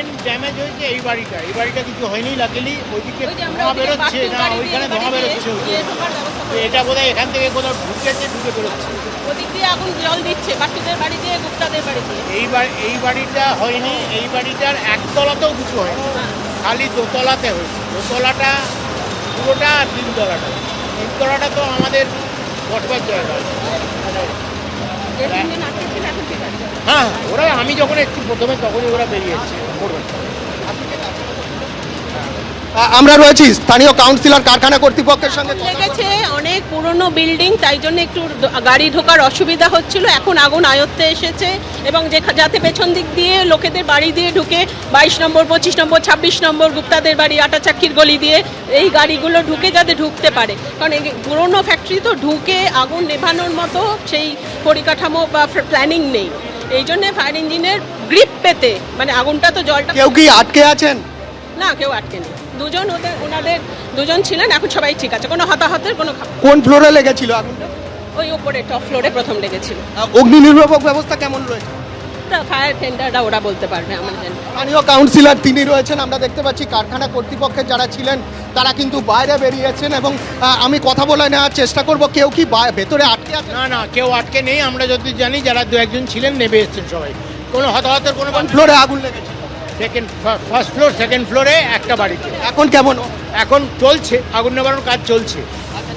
Main damage হয়েছে এই বাড়িটা। এই বাড়িটা কিছু হয়নি লাকিলি ওইদিকে ধোঁয়া বেরোচ্ছে না ওইখানে ধোঁয়া বেরোচ্ছে তো করে। এটা বোধহয় এখান থেকে কোথাও ঢুকেছে ঢুকে বেরোচ্ছে ওদিক দিয়ে আগুন জল দিচ্ছে বাকিদের বাড়ি দিয়ে গুপ্তাদের বাড়ি দিয়ে। এই বাড়ি এই বাড়িটা হয়নি এই বাড়িটার একতলাতেও কিছু হয়নি। খালি দোতলাতে হয়েছে। দোতলাটা পুরোটা আর তিনতলাটা। তিনতলাটা তো আমাদের বসবার জায়গা। হ্যাঁ ওরা আমি যখন একটু প্রথমে তখনই ওরা বেরিয়ে এসছে। আমরা রয়েছি স্থানীয় কাউন্সিলর কারখানা কর্তৃপক্ষের সঙ্গে লেগেছে অনেক পুরনো বিল্ডিং তাই জন্য একটু গাড়ি ঢোকার অসুবিধা হচ্ছিল। এখন আগুন আয়ত্তে এসেছে এবং যে যাতে পেছন দিক দিয়ে লোকেদের বাড়ি দিয়ে ঢুকে বাইশ নম্বর, পঁচিশ নম্বর, ছাব্বিশ নম্বর গুপ্তাদের বাড়ি আটাচাক্কির গলি দিয়ে এই গাড়িগুলো ঢুকে যাতে ঢুকতে পারে। কারণ এই পুরনো ফ্যাক্টরি তো ঢুকে আগুন নেভানোর মতো সেই পরিকাঠামো বা প্ল্যানিং নেই। এই জন্য ফায়ার ইঞ্জিনের গ্রিপ পেতে মানে আগুনটা তো জলটা কেউ কি আটকে আছেন? না কেউ আটকে নেই। দুজন ওদের ওনাদের দুজন ছিলেন এখন সবাই ঠিক আছে। কোনো হতাহতের কোনো কোন ফ্লোরে লেগেছিল আগুনটা? ওই উপরে টপ ফ্লোরে প্রথম লেগেছিল। অগ্নি নির্বাপক ব্যবস্থা কেমন রয়েছে? ফায়ার টেন্ডাররা ওরা বলতে পারবে আমার স্থানীয় কাউন্সিলর তিনি রয়েছেন আমরা দেখতে পাচ্ছি কারখানা কর্তৃপক্ষের যারা ছিলেন তারা কিন্তু বাইরে বেরিয়েছেন এবং আমি কথা বলে নেওয়ার চেষ্টা করব কেউ কি ভেতরে আটকে আছে? না না কেউ আটকে নেই আমরা যদি জানি যারা দু একজন ছিলেন নেবে এসছেন সবাই। কোনো হতাহতের কোনো ফ্লোরে আগুন লেগেছে। সেকেন্ড ফার্স্ট ফ্লোর সেকেন্ড ফ্লোরে একটা বাড়িতে এখন কেমন? এখন চলছে আগুন নেবানোর কাজ চলছে।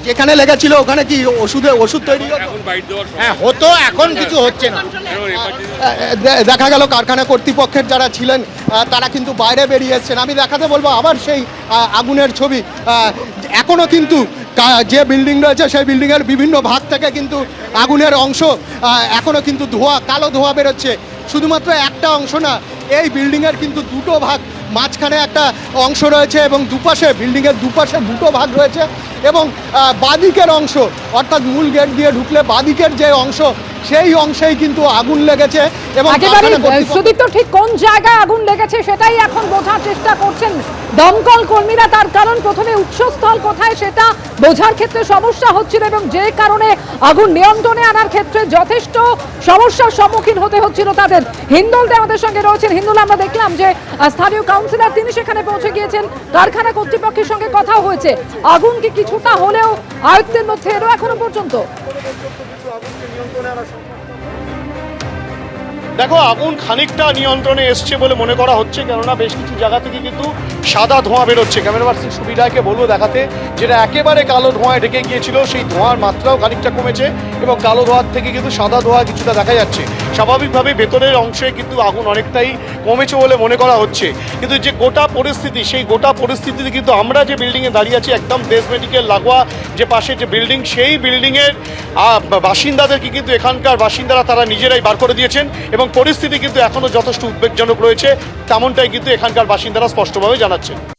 যেখানে লেগেছিল ওখানে কি ওষুধে ওষুধ তৈরি হতো? এখন বাইট দেওয়ার সময়। হ্যাঁ হতো এখন কিছু হচ্ছে না। দেখা গেল কারখানা কর্তৃপক্ষের যারা ছিলেন তারা কিন্তু বাইরে বেরিয়ে এসছেন। আমি দেখাতে বলব আবার সেই আগুনের ছবি। আহ, এখনও কিন্তু যে বিল্ডিং রয়েছে সেই বিল্ডিংয়ের বিভিন্ন ভাগ থেকে কিন্তু আগুনের অংশ আহ, এখনও কিন্তু ধোঁয়া কালো ধোঁয়া বেরোচ্ছে। শুধুমাত্র একটা অংশ না এই বিল্ডিংয়ের কিন্তু দুটো ভাগ। মাঝখানে একটা অংশ রয়েছে এবং দুপাশে বিল্ডিংয়ের দুপাশে দুটো ভাগ রয়েছে। এবং বাদিকের অংশ অর্থাৎ মূল গেট দিয়ে ঢুকলে বাদিকের যে অংশ সেই অংশেই কিন্তু আগুন লেগেছে এবং সুদীপ্ত ঠিক কোন জায়গায় আগুন লেগেছে সেটাই এখন বোঝার চেষ্টা করছেন দমকল কর্মীরা। তার কারণ প্রথমে উৎসস্থল কোথায় সেটা বোঝার ক্ষেত্রে সমস্যা হচ্ছিল এবং যে কারণে আগুন নিয়ন্ত্রণে আনার ক্ষেত্রে যথেষ্ট সমস্যার সম্মুখীন হতে হচ্ছিল তাদের। হিন্দলতে আমাদের সঙ্গে রয়েছেন। হিন্দুল, আমরা দেখলাম যে স্থানীয় কাউন্সিলর তিনি সেখানে পৌঁছে গিয়েছেন। কারখানা কর্তৃপক্ষের সঙ্গে কথা হয়েছে। আগুন কি কিছুটা হলেও আয়ত্তের মধ্যে এলো এখনও পর্যন্ত? দেখো, আগুন খানিকটা নিয়ন্ত্রণে এসছে বলে মনে করা হচ্ছে, কেননা বেশ কিছু জায়গা থেকে কিন্তু সাদা ধোঁয়া বেরোচ্ছে। ক্যামেরা পার্সন সুবিধাকে বলব দেখাতে, যেটা একেবারে কালো ধোঁয়ায় ঢেকে গিয়েছিল, সেই ধোঁয়ার মাত্রাও খানিকটা কমেছে এবং কালো ধোঁয়ার থেকে কিন্তু সাদা ধোঁয়া কিছুটা দেখা যাচ্ছে। স্বাভাবিকভাবে ভেতরের অংশে কিন্তু আগুন অনেকটাই কমেছে বলে মনে করা হচ্ছে। কিন্তু যে গোটা পরিস্থিতি, সেই গোটা পরিস্থিতিতে কিন্তু আমরা যে বিল্ডিংয়ে দাঁড়িয়ে আছি, একদম দেশ মেডিকেল লাগোয়া যে পাশে যে বিল্ডিং, সেই বিল্ডিংয়ের বাসিন্দাদেরকে কিন্তু এখানকার বাসিন্দারা তারা নিজেরাই বার করে দিয়েছেন এবং পরিস্থিতি কিন্তু এখনও যথেষ্ট উদ্বেগজনক রয়েছে তেমনটাই কিন্তু এখানকার বাসিন্দারা স্পষ্টভাবে জানাচ্ছেন।